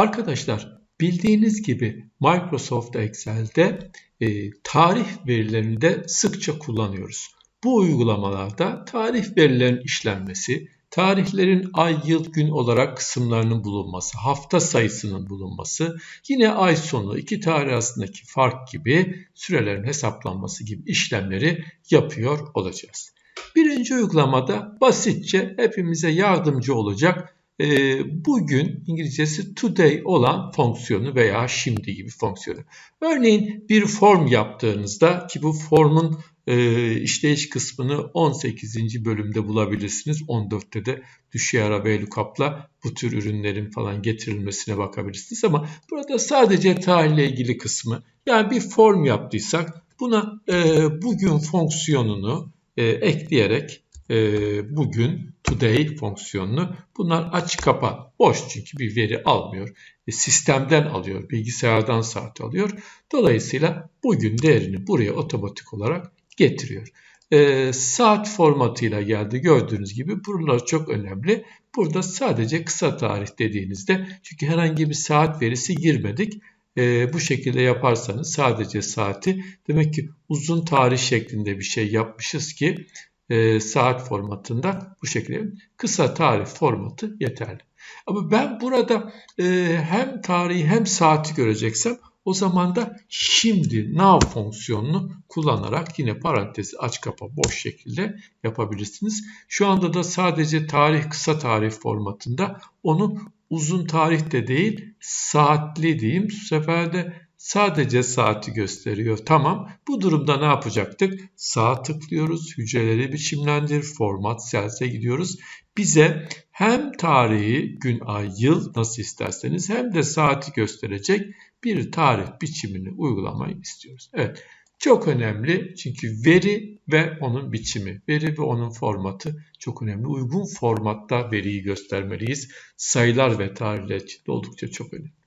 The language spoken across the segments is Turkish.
Arkadaşlar bildiğiniz gibi Microsoft Excel'de e, tarih verilerini de sıkça kullanıyoruz. Bu uygulamalarda tarih verilerin işlenmesi, tarihlerin ay, yıl, gün olarak kısımlarının bulunması, hafta sayısının bulunması, yine ay sonu iki tarih arasındaki fark gibi sürelerin hesaplanması gibi işlemleri yapıyor olacağız. Birinci uygulamada basitçe hepimize yardımcı olacak e, bugün İngilizcesi today olan fonksiyonu veya şimdi gibi fonksiyonu. Örneğin bir form yaptığınızda ki bu formun e, işleyiş kısmını 18. bölümde bulabilirsiniz. 14'te de düşey ara VLOOKUP'la bu tür ürünlerin falan getirilmesine bakabilirsiniz. Ama burada sadece tarihle ilgili kısmı yani bir form yaptıysak buna e, bugün fonksiyonunu e, ekleyerek e, bugün today fonksiyonunu bunlar aç kapa boş çünkü bir veri almıyor. E, sistemden alıyor, bilgisayardan saat alıyor. Dolayısıyla bugün değerini buraya otomatik olarak getiriyor. E, saat formatıyla geldi gördüğünüz gibi buralar çok önemli. Burada sadece kısa tarih dediğinizde çünkü herhangi bir saat verisi girmedik. E, bu şekilde yaparsanız sadece saati demek ki uzun tarih şeklinde bir şey yapmışız ki e, saat formatında bu şekilde kısa tarih formatı yeterli. Ama ben burada e, hem tarihi hem saati göreceksem o zaman da şimdi now fonksiyonunu kullanarak yine parantezi aç kapa boş şekilde yapabilirsiniz. Şu anda da sadece tarih kısa tarih formatında onu uzun tarih de değil saatli diyeyim. Bu sefer de sadece saati gösteriyor. Tamam. Bu durumda ne yapacaktık? Sağa tıklıyoruz. Hücreleri biçimlendir. Format cells'e gidiyoruz. Bize hem tarihi, gün, ay, yıl nasıl isterseniz hem de saati gösterecek bir tarih biçimini uygulamayı istiyoruz. Evet. Çok önemli çünkü veri ve onun biçimi, veri ve onun formatı çok önemli. Uygun formatta veriyi göstermeliyiz. Sayılar ve tarihler için oldukça çok önemli.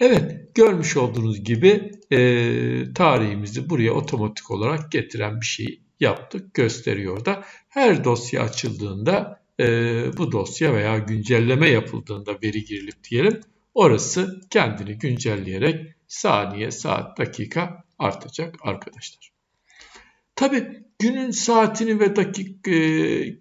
Evet, görmüş olduğunuz gibi e, tarihimizi buraya otomatik olarak getiren bir şey yaptık, gösteriyor da. Her dosya açıldığında e, bu dosya veya güncelleme yapıldığında veri girilip diyelim, orası kendini güncelleyerek saniye, saat, dakika artacak arkadaşlar. Tabi günün saatini ve dakik e,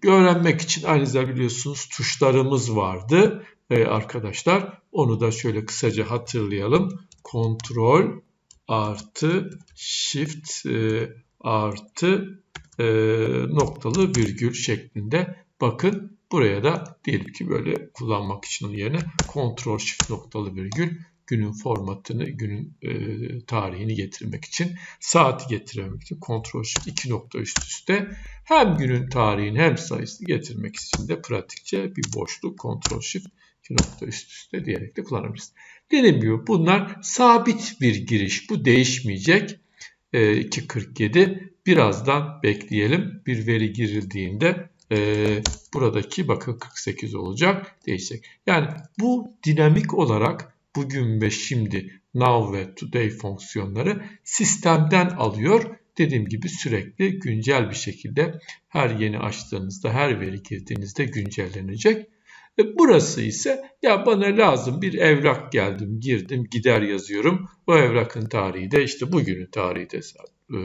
öğrenmek için aynı zamanda biliyorsunuz tuşlarımız vardı e, arkadaşlar. Onu da şöyle kısaca hatırlayalım. Kontrol artı shift e, artı e, noktalı virgül şeklinde bakın buraya da diyelim ki böyle kullanmak için onun yerine kontrol shift noktalı virgül günün formatını, günün e, tarihini getirmek için, saati getirmek için kontrol shift iki nokta üst üste hem günün tarihini hem sayısını getirmek için de pratikçe bir boşluk kontrol shift iki nokta üst üste diyerek de kullanabiliriz. Dediğim gibi bunlar sabit bir giriş. Bu değişmeyecek. E, 2.47 birazdan bekleyelim. Bir veri girildiğinde e, buradaki bakın 48 olacak değişecek. Yani bu dinamik olarak bugün ve şimdi now ve today fonksiyonları sistemden alıyor. Dediğim gibi sürekli güncel bir şekilde her yeni açtığınızda, her veri girdiğinizde güncellenecek. E burası ise ya bana lazım bir evrak geldim, girdim, gider yazıyorum. O evrakın tarihi de işte bugünün tarihi de e,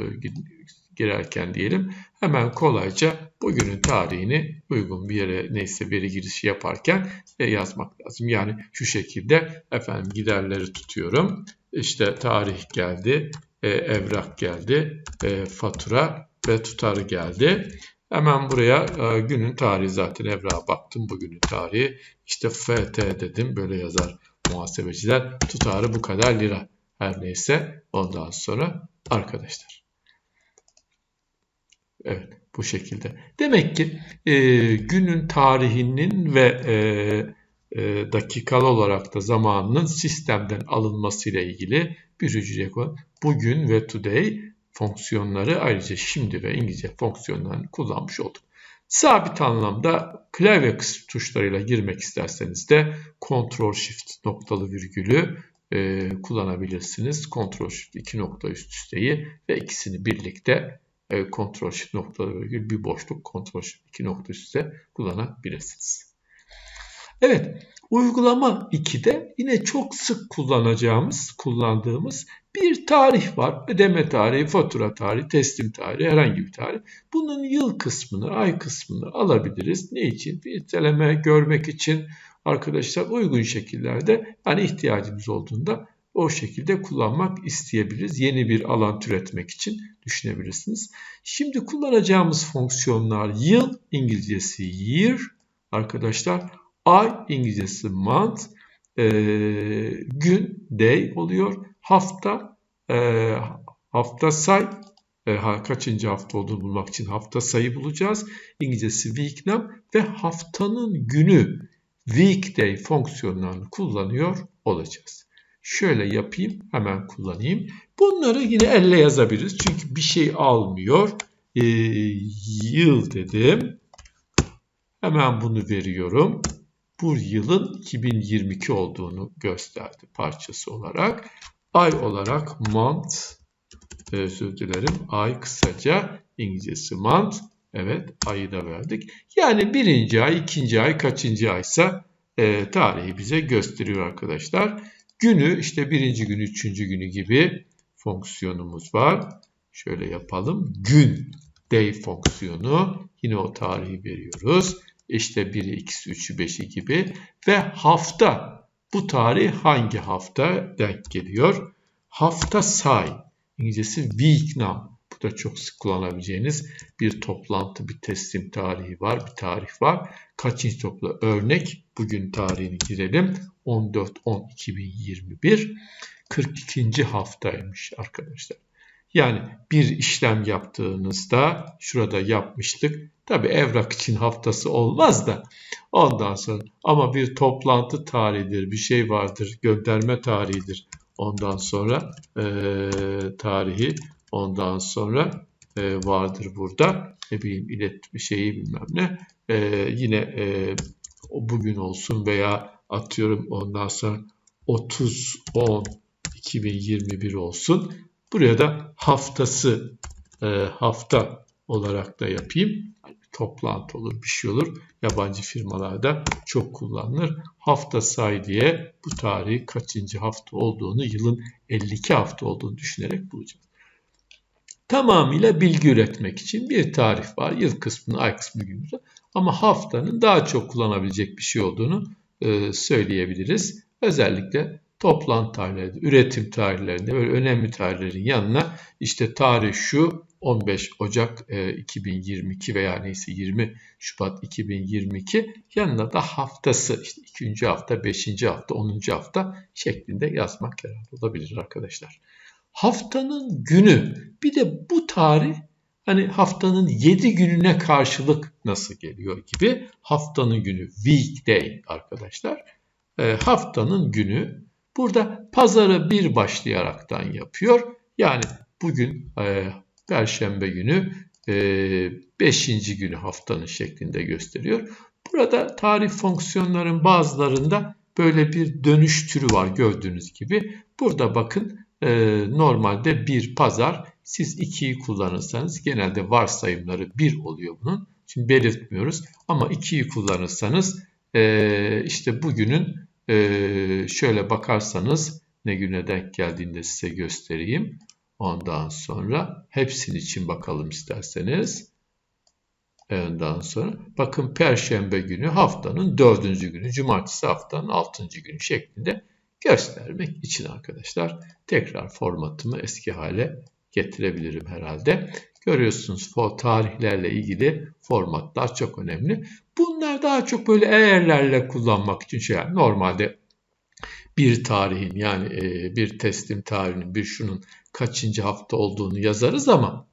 girerken diyelim hemen kolayca bugünün tarihini uygun bir yere neyse veri girişi yaparken e, yazmak lazım. Yani şu şekilde efendim giderleri tutuyorum. İşte tarih geldi, e, evrak geldi, fatura ve tutarı geldi. Hemen buraya e, günün tarihi zaten evrağa baktım bugünün tarihi. İşte FT dedim böyle yazar muhasebeciler. Tutarı bu kadar lira. Her neyse ondan sonra arkadaşlar. Evet bu şekilde. Demek ki e, günün tarihinin ve e, e, dakikalı olarak da zamanının sistemden alınmasıyla ilgili bir hücre bugün ve today fonksiyonları ayrıca şimdi ve İngilizce fonksiyonlarını kullanmış olduk. Sabit anlamda klavye tuşlarıyla girmek isterseniz de Ctrl Shift noktalı virgülü e, kullanabilirsiniz. Ctrl Shift iki nokta üst üsteyi ve ikisini birlikte e, Ctrl Shift noktalı virgül bir boşluk Ctrl Shift iki nokta üstte kullanabilirsiniz. Evet Uygulama 2'de yine çok sık kullanacağımız, kullandığımız bir tarih var. Ödeme tarihi, fatura tarihi, teslim tarihi, herhangi bir tarih. Bunun yıl kısmını, ay kısmını alabiliriz. Ne için? Filtreleme görmek için arkadaşlar uygun şekillerde yani ihtiyacımız olduğunda o şekilde kullanmak isteyebiliriz. Yeni bir alan türetmek için düşünebilirsiniz. Şimdi kullanacağımız fonksiyonlar yıl İngilizcesi year arkadaşlar. Ay İngilizcesi month. E, gün day oluyor. Hafta e, hafta say e, kaçıncı hafta olduğunu bulmak için hafta sayı bulacağız. İngilizcesi week name ve haftanın günü weekday fonksiyonlarını kullanıyor olacağız. Şöyle yapayım, hemen kullanayım. Bunları yine elle yazabiliriz. Çünkü bir şey almıyor. E, yıl dedim. Hemen bunu veriyorum. Bu yılın 2022 olduğunu gösterdi parçası olarak. Ay olarak month, e, özür dilerim, ay kısaca İngilizcesi month. Evet, ayı da verdik. Yani birinci ay, ikinci ay, kaçıncı aysa e, tarihi bize gösteriyor arkadaşlar. Günü işte birinci gün, üçüncü günü gibi fonksiyonumuz var. Şöyle yapalım. Gün, day fonksiyonu. Yine o tarihi veriyoruz. İşte 1'i, 2'si, 3'ü, 5'i gibi. Ve hafta. Bu tarih hangi hafta denk geliyor? Hafta say. İngilizcesi week now. Bu da çok sık kullanabileceğiniz bir toplantı, bir teslim tarihi var, bir tarih var. Kaçıncı toplu örnek? Bugün tarihini girelim. 14-10-2021. 42. haftaymış arkadaşlar. Yani bir işlem yaptığınızda şurada yapmıştık. Tabi evrak için haftası olmaz da ondan sonra ama bir toplantı tarihidir, bir şey vardır, gönderme tarihidir. Ondan sonra e, tarihi ondan sonra e, vardır burada. Ne bileyim ilet şeyi bilmem ne. E, yine e, bugün olsun veya atıyorum ondan sonra 30 10 2021 olsun. Buraya da haftası e, hafta olarak da yapayım. Toplantı olur, bir şey olur. Yabancı firmalarda çok kullanılır. Hafta say diye bu tarihi kaçıncı hafta olduğunu, yılın 52 hafta olduğunu düşünerek bulacağız. Tamamıyla bilgi üretmek için bir tarih var. Yıl kısmını, ay kısmını günümüzde. Ama haftanın daha çok kullanabilecek bir şey olduğunu e, söyleyebiliriz. Özellikle toplantı tarihlerinde, üretim tarihlerinde böyle önemli tarihlerin yanına işte tarih şu 15 Ocak 2022 e, veya neyse 20 Şubat 2022 yanına da haftası işte 2. hafta, 5. hafta, 10. hafta şeklinde yazmak yararlı olabilir arkadaşlar. Haftanın günü bir de bu tarih hani haftanın 7 gününe karşılık nasıl geliyor gibi haftanın günü weekday arkadaşlar. E, haftanın günü Burada pazarı bir başlayaraktan yapıyor. Yani bugün e, Perşembe günü e, beşinci günü haftanın şeklinde gösteriyor. Burada tarih fonksiyonların bazılarında böyle bir dönüş türü var gördüğünüz gibi. Burada bakın e, normalde bir pazar siz 2'yi kullanırsanız genelde varsayımları 1 oluyor bunun. Şimdi belirtmiyoruz ama 2'yi kullanırsanız e, işte bugünün ee, şöyle bakarsanız ne güne denk geldiğinde size göstereyim. Ondan sonra hepsinin için bakalım isterseniz. Ondan sonra bakın Perşembe günü haftanın dördüncü günü, Cumartesi haftanın altıncı günü şeklinde göstermek için arkadaşlar tekrar formatımı eski hale getirebilirim herhalde. Görüyorsunuz o tarihlerle ilgili formatlar çok önemli. Bunlar daha çok böyle eğerlerle kullanmak için şey normalde bir tarihin yani e, bir teslim tarihinin bir şunun kaçıncı hafta olduğunu yazarız ama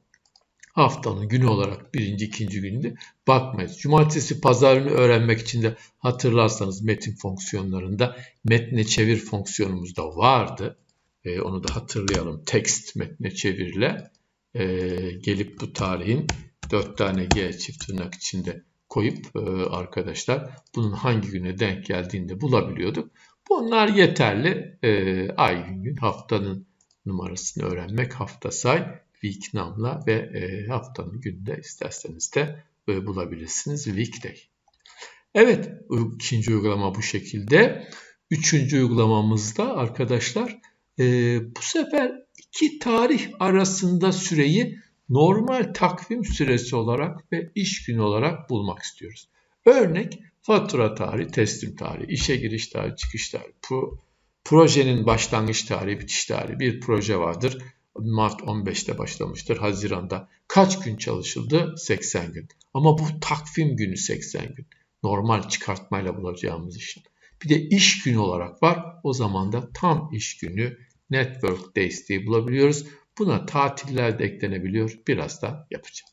haftanın günü olarak birinci ikinci gününde bakmayız. Cumartesi pazarını öğrenmek için de hatırlarsanız metin fonksiyonlarında metne çevir fonksiyonumuz da vardı. E, onu da hatırlayalım. Text metne çevirle e, gelip bu tarihin 4 tane G çift tırnak içinde koyup e, arkadaşlar bunun hangi güne denk geldiğini de bulabiliyorduk. Bunlar yeterli. E, ay gün gün haftanın numarasını öğrenmek hafta say week namla ve e, haftanın günde isterseniz de e, bulabilirsiniz weekday. Evet, ikinci uygulama bu şekilde. Üçüncü uygulamamızda arkadaşlar e, bu sefer iki tarih arasında süreyi normal takvim süresi olarak ve iş günü olarak bulmak istiyoruz. Örnek fatura tarihi, teslim tarihi, işe giriş tarihi, çıkış tarihi, pro, projenin başlangıç tarihi, bitiş tarihi. Bir proje vardır. Mart 15'te başlamıştır. Haziran'da kaç gün çalışıldı? 80 gün. Ama bu takvim günü 80 gün. Normal çıkartmayla bulacağımız işin. Bir de iş günü olarak var. O zaman da tam iş günü Network Days diye bulabiliyoruz. Buna tatiller de eklenebiliyor. Biraz da yapacağım.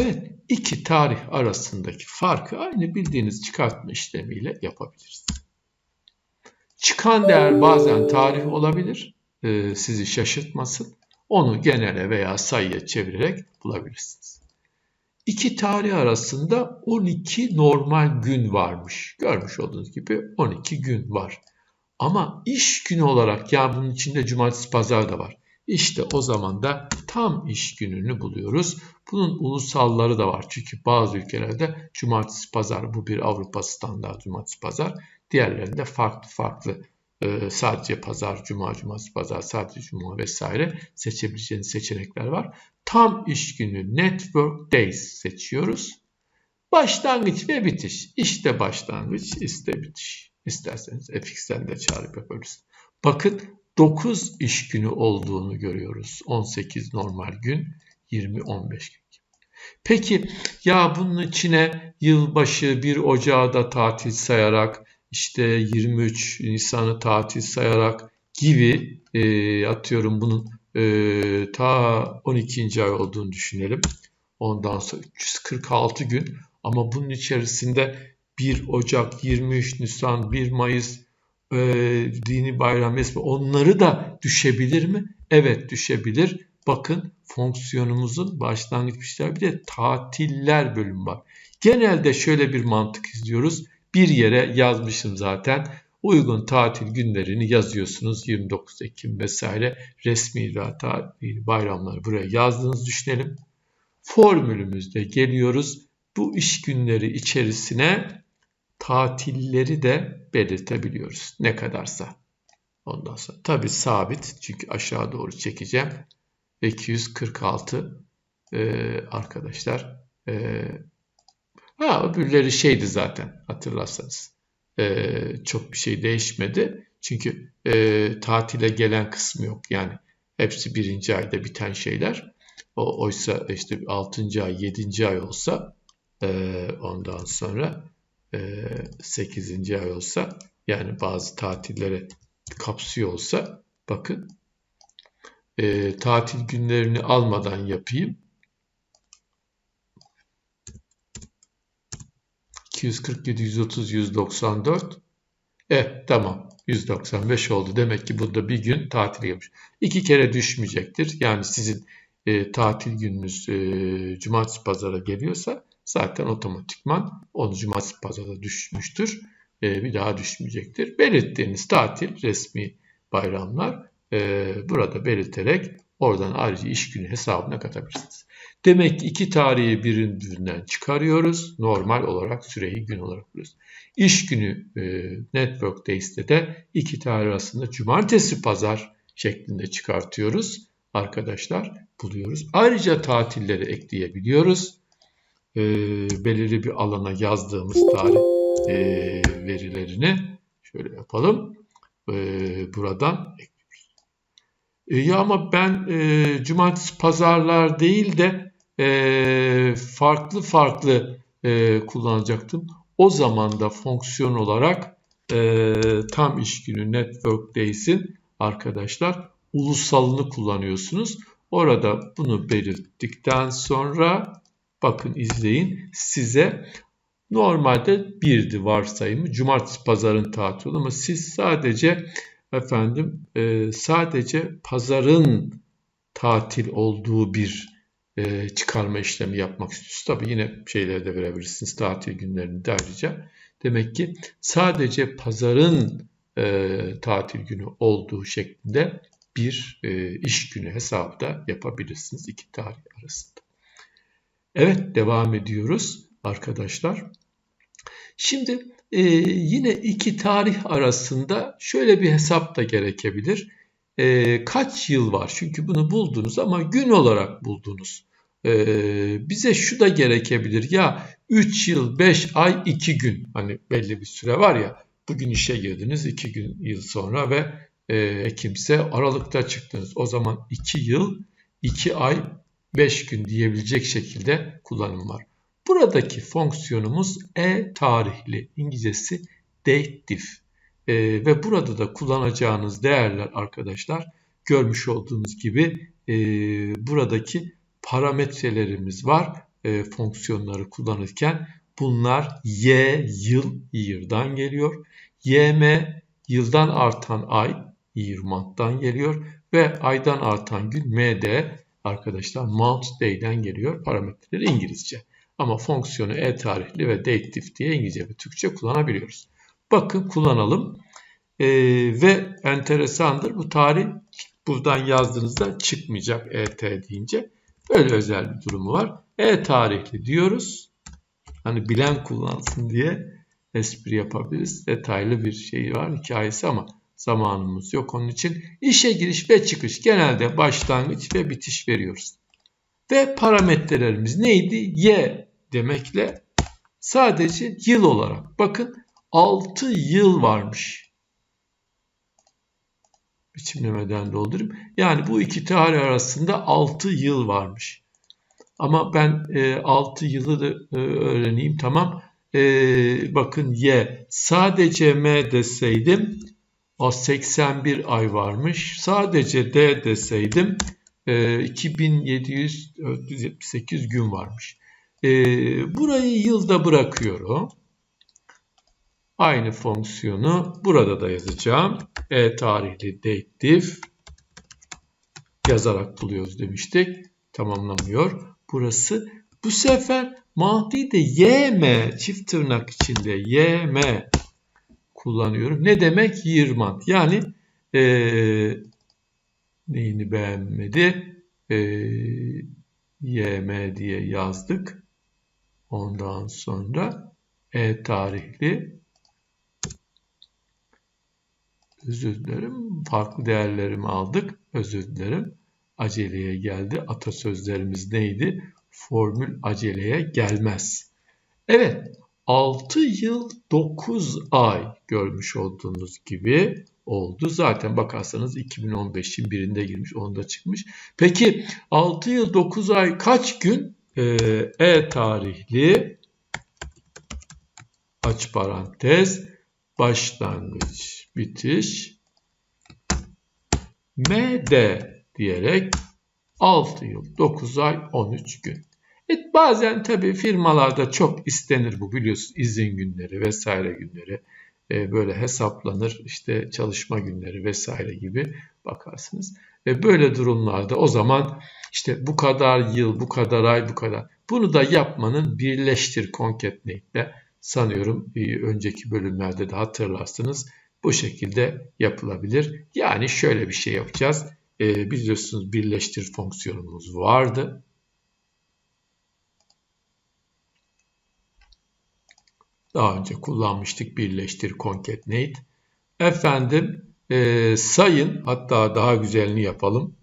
Evet, iki tarih arasındaki farkı aynı bildiğiniz çıkartma işlemiyle yapabiliriz. Çıkan değer bazen tarih olabilir, e, sizi şaşırtmasın. Onu genele veya sayıya çevirerek bulabilirsiniz. İki tarih arasında 12 normal gün varmış. Görmüş olduğunuz gibi 12 gün var. Ama iş günü olarak ya bunun içinde cumartesi pazar da var. İşte o zaman da tam iş gününü buluyoruz. Bunun ulusalları da var. Çünkü bazı ülkelerde cumartesi pazar bu bir Avrupa standart cumartesi pazar. Diğerlerinde farklı farklı e, sadece pazar, cuma, cumartesi pazar, sadece cuma vesaire seçebileceğiniz seçenekler var. Tam iş günü Network Days seçiyoruz. Başlangıç ve bitiş. İşte başlangıç, işte bitiş. İsterseniz fx'ten de çağırıp yapabilirsiniz. Bakın 9 iş günü olduğunu görüyoruz. 18 normal gün, 20-15 gün. Peki ya bunun içine yılbaşı 1 Ocağı da tatil sayarak işte 23 Nisan'ı tatil sayarak gibi e, atıyorum bunun e, ta 12. ay olduğunu düşünelim. Ondan sonra 346 gün ama bunun içerisinde 1 Ocak, 23 Nisan, 1 Mayıs e, dini bayram resmi onları da düşebilir mi? Evet düşebilir. Bakın fonksiyonumuzun başlangıç işler bir de tatiller bölümü var. Genelde şöyle bir mantık izliyoruz. Bir yere yazmışım zaten. Uygun tatil günlerini yazıyorsunuz. 29 Ekim vesaire resmi tatil bayramları buraya yazdığınızı düşünelim. Formülümüzde geliyoruz. Bu iş günleri içerisine tatilleri de belirtebiliyoruz. Ne kadarsa. Ondan sonra tabi sabit çünkü aşağı doğru çekeceğim. 246 ee, arkadaşlar. Ee, ha öbürleri şeydi zaten hatırlarsanız. Ee, çok bir şey değişmedi. Çünkü e, tatile gelen kısmı yok. Yani hepsi birinci ayda biten şeyler. O, oysa işte 6. ay 7. ay olsa e, ondan sonra 8. ay olsa yani bazı tatillere kapsıyor olsa bakın e, tatil günlerini almadan yapayım. 247, 130, 194. E tamam 195 oldu. Demek ki burada bir gün tatil yapmış. İki kere düşmeyecektir. Yani sizin e, tatil gününüz e, cumartesi pazara geliyorsa zaten otomatikman onu cumartesi pazara düşmüştür. E, bir daha düşmeyecektir. Belirttiğiniz tatil resmi bayramlar e, burada belirterek oradan ayrıca iş günü hesabına katabilirsiniz. Demek ki iki tarihi birbirinden çıkarıyoruz. Normal olarak süreyi gün olarak buluyoruz. İş günü e, Network Days'te de iki tarih arasında cumartesi pazar şeklinde çıkartıyoruz. Arkadaşlar buluyoruz. Ayrıca tatilleri ekleyebiliyoruz e, belirli bir alana yazdığımız tarih e, verilerini şöyle yapalım. E, buradan e, ya ama ben e, cumartesi pazarlar değil de e, farklı farklı e, kullanacaktım. O zaman da fonksiyon olarak e, tam iş günü Network Days'in arkadaşlar ulusalını kullanıyorsunuz. Orada bunu belirttikten sonra Bakın izleyin. Size normalde birdi varsayımı. Cumartesi pazarın tatil ama siz sadece efendim e, sadece pazarın tatil olduğu bir e, çıkarma işlemi yapmak istiyorsunuz. Tabi yine şeyleri de verebilirsiniz tatil günlerini de ayrıca. Demek ki sadece pazarın e, tatil günü olduğu şeklinde bir e, iş günü hesabı da yapabilirsiniz iki tarih arasında. Evet devam ediyoruz arkadaşlar. Şimdi e, yine iki tarih arasında şöyle bir hesap da gerekebilir. E, kaç yıl var? Çünkü bunu buldunuz ama gün olarak buldunuz. E, bize şu da gerekebilir. Ya 3 yıl, 5 ay, 2 gün. Hani belli bir süre var ya. Bugün işe girdiniz 2 gün yıl sonra ve e, Ekimse Aralık'ta çıktınız. O zaman 2 yıl, 2 ay, 5 gün diyebilecek şekilde kullanım var. Buradaki fonksiyonumuz e tarihli, İngilizcesi dative. E, ve burada da kullanacağınız değerler arkadaşlar görmüş olduğunuz gibi e, buradaki parametrelerimiz var e, fonksiyonları kullanırken. Bunlar y, yıl, year'dan geliyor. ym, yıldan artan ay, year month'tan geliyor. Ve aydan artan gün md arkadaşlar month day'den geliyor. Parametreleri İngilizce. Ama fonksiyonu e-tarihli ve dative diye İngilizce ve Türkçe kullanabiliyoruz. Bakın kullanalım. Ee, ve enteresandır bu tarih buradan yazdığınızda çıkmayacak ET deyince. Böyle özel bir durumu var. E-tarihli diyoruz. Hani bilen kullansın diye espri yapabiliriz. Detaylı bir şey var hikayesi ama zamanımız yok. Onun için işe giriş ve çıkış genelde başlangıç ve bitiş veriyoruz. Ve parametrelerimiz neydi? Y demekle sadece yıl olarak. Bakın 6 yıl varmış. Biçimlemeden doldurayım. Yani bu iki tarih arasında 6 yıl varmış. Ama ben e, 6 yılı da e, öğreneyim tamam. E, bakın Y sadece M deseydim o 81 ay varmış. Sadece D deseydim e, 2778 gün varmış. E, burayı yılda bırakıyorum. Aynı fonksiyonu burada da yazacağım. E tarihli dative yazarak buluyoruz demiştik. Tamamlamıyor. Burası bu sefer mahdi de ym çift tırnak içinde ym kullanıyorum. Ne demek? Yirman. Yani e, neyini beğenmedi? E, ym diye yazdık. Ondan sonra e tarihli özür dilerim. Farklı değerlerimi aldık. Özür dilerim. Aceleye geldi. Atasözlerimiz neydi? Formül aceleye gelmez. Evet. 6 yıl 9 ay görmüş olduğunuz gibi oldu. Zaten bakarsanız 2015'in birinde girmiş, onda çıkmış. Peki 6 yıl 9 ay kaç gün? E tarihli aç parantez başlangıç bitiş MD diyerek 6 yıl 9 ay 13 gün. Evet, bazen tabii firmalarda çok istenir bu biliyorsunuz izin günleri vesaire günleri e, böyle hesaplanır işte çalışma günleri vesaire gibi bakarsınız. Ve böyle durumlarda o zaman işte bu kadar yıl, bu kadar ay, bu kadar. Bunu da yapmanın birleştir concatenate'le sanıyorum e, önceki bölümlerde de hatırlarsınız bu şekilde yapılabilir. Yani şöyle bir şey yapacağız. E, biliyorsunuz birleştir fonksiyonumuz vardı. Daha önce kullanmıştık birleştir concatenate. Efendim e, sayın hatta daha güzelini yapalım.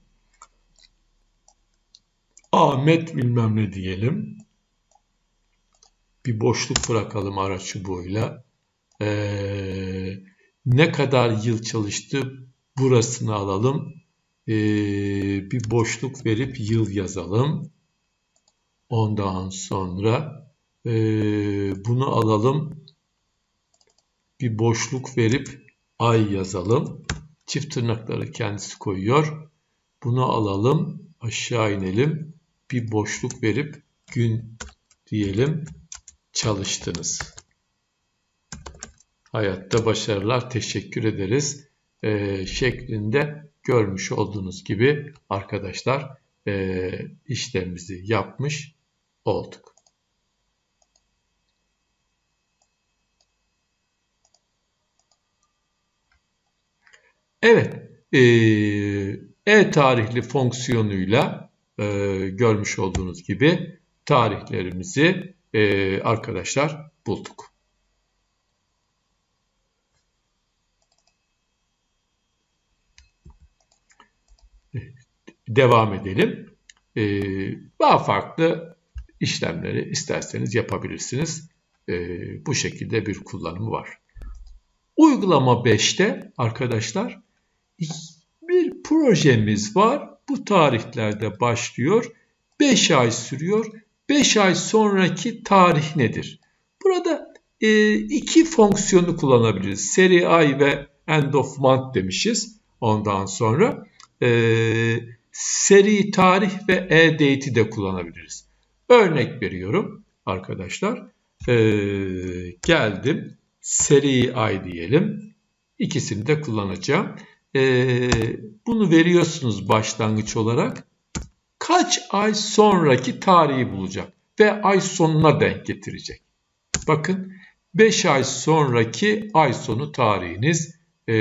Ahmet bilmem ne diyelim. Bir boşluk bırakalım araç çubuğuyla. Ee, ne kadar yıl çalıştı burasını alalım. Ee, bir boşluk verip yıl yazalım. Ondan sonra e, bunu alalım. Bir boşluk verip ay yazalım. Çift tırnakları kendisi koyuyor. Bunu alalım. Aşağı inelim. Bir boşluk verip gün diyelim çalıştınız. Hayatta başarılar teşekkür ederiz e, şeklinde görmüş olduğunuz gibi arkadaşlar e, işlemimizi yapmış olduk. Evet, e, e tarihli fonksiyonuyla e, görmüş olduğunuz gibi tarihlerimizi e, arkadaşlar bulduk. Devam edelim. E, daha farklı işlemleri isterseniz yapabilirsiniz. E, bu şekilde bir kullanımı var. Uygulama 5'te arkadaşlar bir projemiz var. Bu tarihlerde başlıyor. 5 ay sürüyor. 5 ay sonraki tarih nedir? Burada e, iki fonksiyonu kullanabiliriz. Seri ay ve end of month demişiz. Ondan sonra e, seri tarih ve e-date'i de kullanabiliriz. Örnek veriyorum arkadaşlar. E, geldim seri ay diyelim. İkisini de kullanacağım. E, bunu veriyorsunuz başlangıç olarak. Kaç ay sonraki tarihi bulacak ve ay sonuna denk getirecek. Bakın 5 ay sonraki ay sonu tarihiniz e,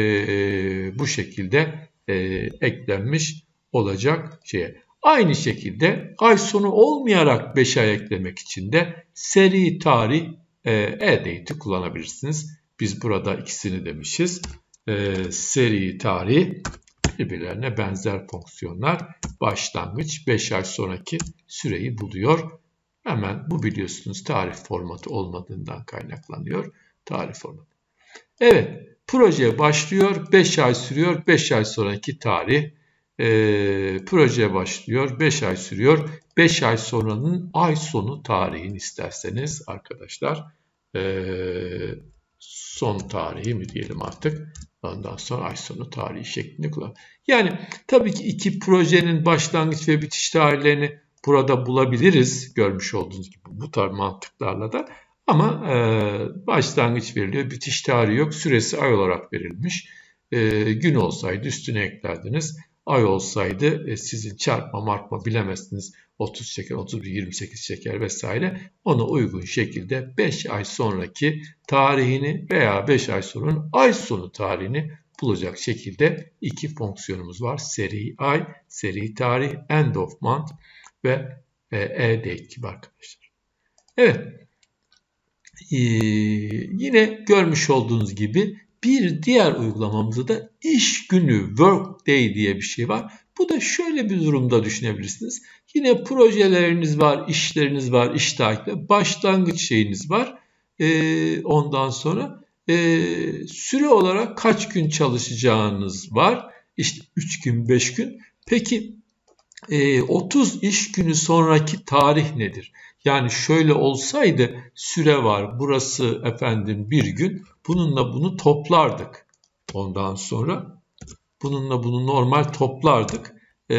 bu şekilde e, eklenmiş olacak şeye. Aynı şekilde ay sonu olmayarak 5 ay eklemek için de seri tarih e, e-date'i kullanabilirsiniz. Biz burada ikisini demişiz. E, seri tarih birbirlerine benzer fonksiyonlar. Başlangıç 5 ay sonraki süreyi buluyor. Hemen bu biliyorsunuz tarih formatı olmadığından kaynaklanıyor. Tarih formatı. Evet proje başlıyor 5 ay sürüyor 5 ay sonraki tarih e, proje başlıyor 5 ay sürüyor 5 ay sonranın ay sonu tarihini isterseniz arkadaşlar e, son tarihi mi diyelim artık ondan sonra ay sonu tarihi şeklinde kullan. Yani tabii ki iki projenin başlangıç ve bitiş tarihlerini burada bulabiliriz görmüş olduğunuz gibi bu tarz mantıklarla da. Ama e, başlangıç veriliyor bitiş tarihi yok süresi ay olarak verilmiş. E, gün olsaydı üstüne eklerdiniz ay olsaydı e, sizin çarpma markma bilemezsiniz 30 şeker 31 28 şeker vesaire ona uygun şekilde 5 ay sonraki tarihini veya 5 ay sonunun ay sonu tarihini bulacak şekilde iki fonksiyonumuz var. Seri ay, seri tarih, end of month ve e-date gibi arkadaşlar. Evet. Ee, yine görmüş olduğunuz gibi bir diğer uygulamamızda da iş günü, work day diye bir şey var. Bu da şöyle bir durumda düşünebilirsiniz. Yine projeleriniz var, işleriniz var, iş takibi, başlangıç şeyiniz var. Ee, ondan sonra e, süre olarak kaç gün çalışacağınız var. İşte 3 gün, 5 gün. Peki 30 e, iş günü sonraki tarih nedir? Yani şöyle olsaydı süre var burası efendim bir gün bununla bunu toplardık. Ondan sonra bununla bunu normal toplardık ee,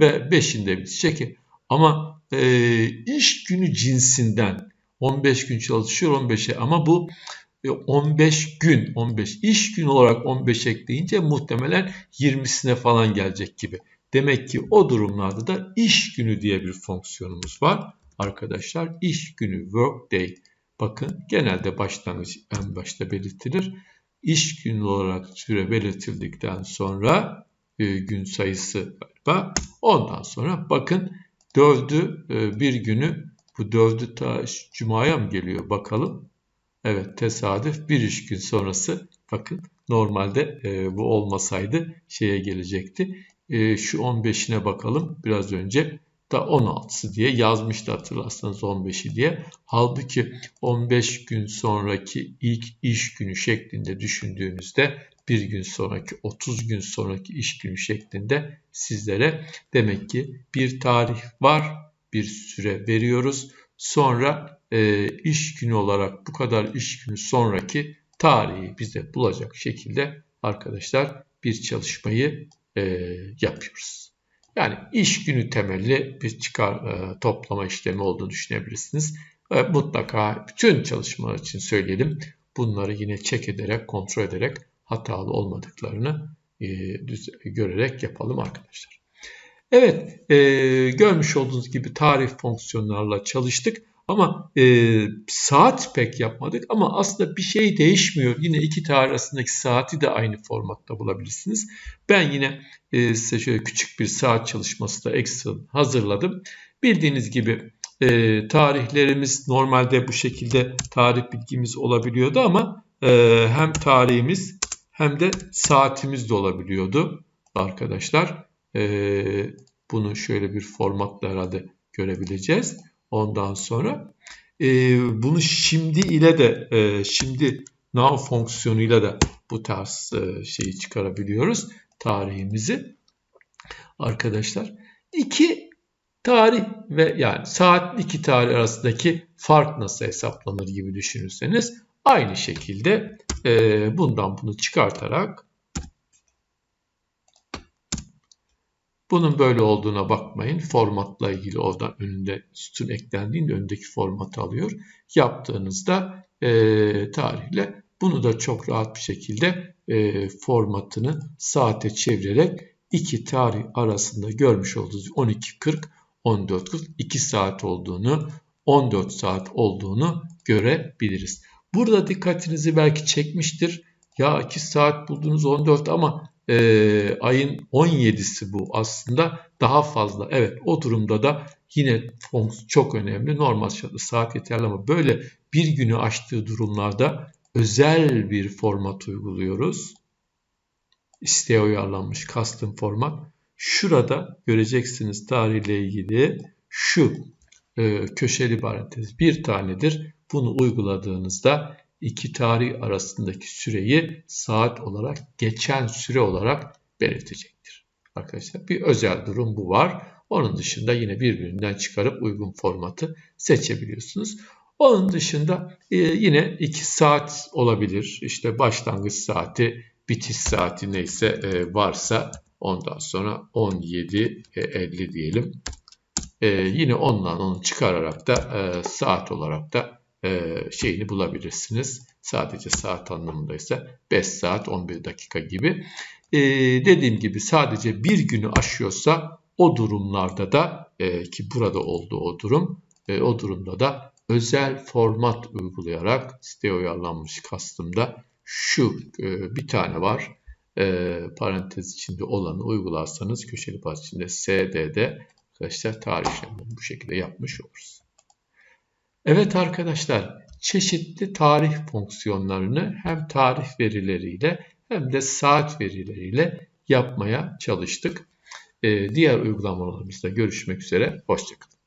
ve beşinde bitecek. Ama e, iş günü cinsinden 15 gün çalışıyor 15'e ama bu 15 e, gün 15 iş gün olarak 15 ekleyince muhtemelen 20'sine falan gelecek gibi. Demek ki o durumlarda da iş günü diye bir fonksiyonumuz var. Arkadaşlar iş günü work day bakın genelde başlangıç en başta belirtilir. İş günü olarak süre belirtildikten sonra e, gün sayısı galiba ondan sonra bakın dövdü e, bir günü bu dövdü ta cumaya mı geliyor bakalım. Evet tesadüf bir iş gün sonrası bakın normalde e, bu olmasaydı şeye gelecekti e, şu 15'ine bakalım. Biraz önce da 16'sı diye yazmıştı hatırlarsanız 15'i diye. Halbuki 15 gün sonraki ilk iş günü şeklinde düşündüğünüzde bir gün sonraki 30 gün sonraki iş günü şeklinde sizlere demek ki bir tarih var, bir süre veriyoruz. Sonra e, iş günü olarak bu kadar iş günü sonraki tarihi bize bulacak şekilde arkadaşlar bir çalışmayı e, yapıyoruz. Yani iş günü temelli bir çıkar e, toplama işlemi olduğunu düşünebilirsiniz. E, mutlaka bütün çalışmalar için söyleyelim. Bunları yine çek ederek, kontrol ederek hatalı olmadıklarını e, düz, görerek yapalım arkadaşlar. Evet, e, görmüş olduğunuz gibi tarih fonksiyonlarla çalıştık. Ama e, saat pek yapmadık ama aslında bir şey değişmiyor. Yine iki tarih arasındaki saati de aynı formatta bulabilirsiniz. Ben yine e, size şöyle küçük bir saat çalışması da ekstra hazırladım. Bildiğiniz gibi e, tarihlerimiz normalde bu şekilde tarih bilgimiz olabiliyordu ama e, hem tarihimiz hem de saatimiz de olabiliyordu arkadaşlar. Ee, bunu şöyle bir formatla herhalde görebileceğiz. Ondan sonra e, bunu şimdi ile de e, şimdi now fonksiyonuyla da bu tarz e, şeyi çıkarabiliyoruz tarihimizi arkadaşlar. İki tarih ve yani saat iki tarih arasındaki fark nasıl hesaplanır gibi düşünürseniz aynı şekilde e, bundan bunu çıkartarak bunun böyle olduğuna bakmayın. Formatla ilgili oradan önünde sütun eklendiğinde öndeki formatı alıyor. Yaptığınızda e, tarihle bunu da çok rahat bir şekilde e, formatını saate çevirerek iki tarih arasında görmüş olduğunuz 12.40 14.40 2 saat olduğunu 14 saat olduğunu görebiliriz. Burada dikkatinizi belki çekmiştir. Ya 2 saat buldunuz 14 ama e, ayın 17'si bu aslında daha fazla. Evet o durumda da yine fonksiyon çok önemli. Normal şartlı saat yeterli ama böyle bir günü aştığı durumlarda özel bir format uyguluyoruz. İsteğe uyarlanmış custom format. Şurada göreceksiniz tarihle ilgili şu e, köşeli parantez bir tanedir. Bunu uyguladığınızda iki tarih arasındaki süreyi saat olarak geçen süre olarak belirtecektir. Arkadaşlar bir özel durum bu var. Onun dışında yine birbirinden çıkarıp uygun formatı seçebiliyorsunuz. Onun dışında e, yine 2 saat olabilir. İşte başlangıç saati, bitiş saati neyse e, varsa ondan sonra 17.50 e, diyelim. Yine ondan onu çıkararak da saat olarak da şeyini bulabilirsiniz. Sadece saat anlamındaysa 5 saat 11 dakika gibi. Dediğim gibi sadece bir günü aşıyorsa o durumlarda da ki burada oldu o durum o durumda da özel format uygulayarak siteye uyarlanmış kastımda şu e, bir tane var. E, parantez içinde olanı uygularsanız köşeli parantez içinde SD'de arkadaşlar tarih işlemini bu şekilde yapmış oluruz. Evet arkadaşlar çeşitli tarih fonksiyonlarını hem tarih verileriyle hem de saat verileriyle yapmaya çalıştık. E, diğer uygulamalarımızda görüşmek üzere. Hoşçakalın.